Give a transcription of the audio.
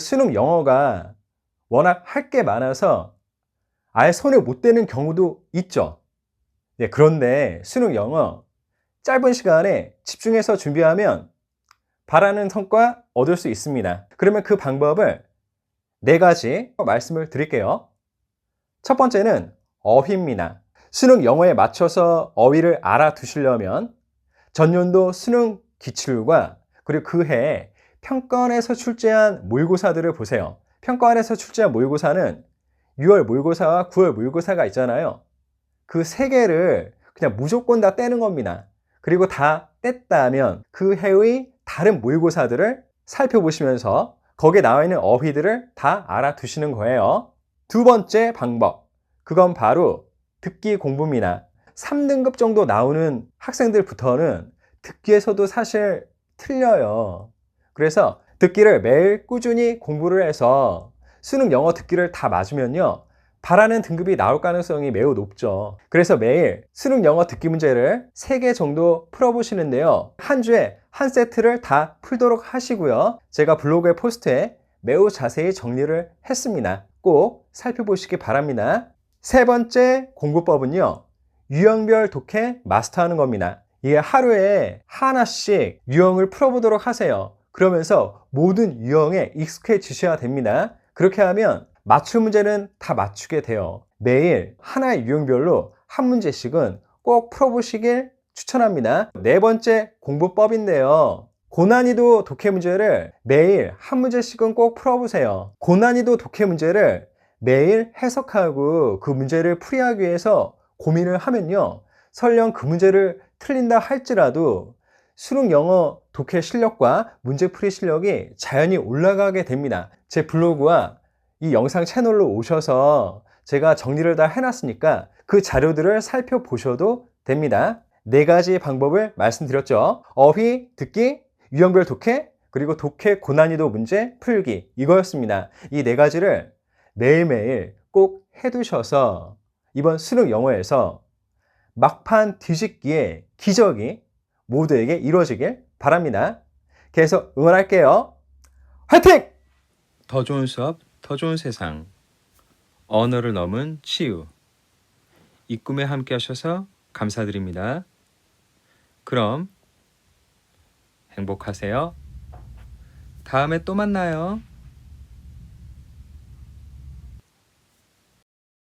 수능 영어가 워낙 할 게 많아서 아예 손에 못 대는 경우도 있죠. 네, 그런데 수능 영어 짧은 시간에 집중해서 준비하면 바라는 성과 얻을 수 있습니다. 그러면 그 방법을 네 가지 말씀을 드릴게요. 첫 번째는 어휘입니다. 수능 영어에 맞춰서 어휘를 알아두시려면 전년도 수능 기출과 그리고 그 해 평가원에서 출제한 모의고사들을 보세요. 평가원에서 출제한 모의고사는 6월 모의고사와 9월 모의고사가 있잖아요. 그 세 개를 그냥 무조건 다 떼는 겁니다. 그리고 다 뗐다면 그 해의 다른 모의고사들을 살펴보시면서 거기에 나와 있는 어휘들을 다 알아두시는 거예요. 두 번째 방법. 그건 바로 듣기 공부입니다. 3등급 정도 나오는 학생들부터는 듣기에서도 사실 틀려요. 그래서 듣기를 매일 꾸준히 공부를 해서 수능 영어 듣기를 다 맞으면요. 바라는 등급이 나올 가능성이 매우 높죠. 그래서 매일 수능 영어 듣기 문제를 3개 정도 풀어보시는데요. 한 주에 한 세트를 다 풀도록 하시고요. 제가 블로그에 포스트에 매우 자세히 정리를 했습니다. 꼭 살펴보시기 바랍니다. 세 번째 공부법은요. 유형별 독해 마스터하는 겁니다. 이게 하루에 하나씩 유형을 풀어보도록 하세요. 그러면서 모든 유형에 익숙해지셔야 됩니다. 그렇게 하면 맞출 문제는 다 맞추게 돼요. 매일 하나의 유형별로 한 문제씩은 꼭 풀어보시길 추천합니다. 네 번째 공부법인데요. 고난이도 독해 문제를 매일 한 문제씩은 꼭 풀어보세요. 고난이도 독해 문제를 매일 해석하고 그 문제를 풀이하기 위해서 고민을 하면요. 설령 그 문제를 틀린다 할지라도 수능 영어 독해 실력과 문제풀이 실력이 자연히 올라가게 됩니다. 제 블로그와 이 영상 채널로 오셔서 제가 정리를 다 해놨으니까 그 자료들을 살펴보셔도 됩니다. 네 가지 방법을 말씀드렸죠. 어휘, 듣기, 유형별 독해, 그리고 독해 고난이도 문제 풀기 이거였습니다. 이 네 가지를 매일매일 꼭 해두셔서 이번 수능 영어에서 막판 뒤집기의 기적이 모두에게 이루어지길 바랍니다. 계속 응원할게요. 화이팅! 더 좋은 수업, 더 좋은 세상. 언어를 넘은 치유. 이 꿈에 함께 하셔서 감사드립니다. 그럼 행복하세요. 다음에 또 만나요.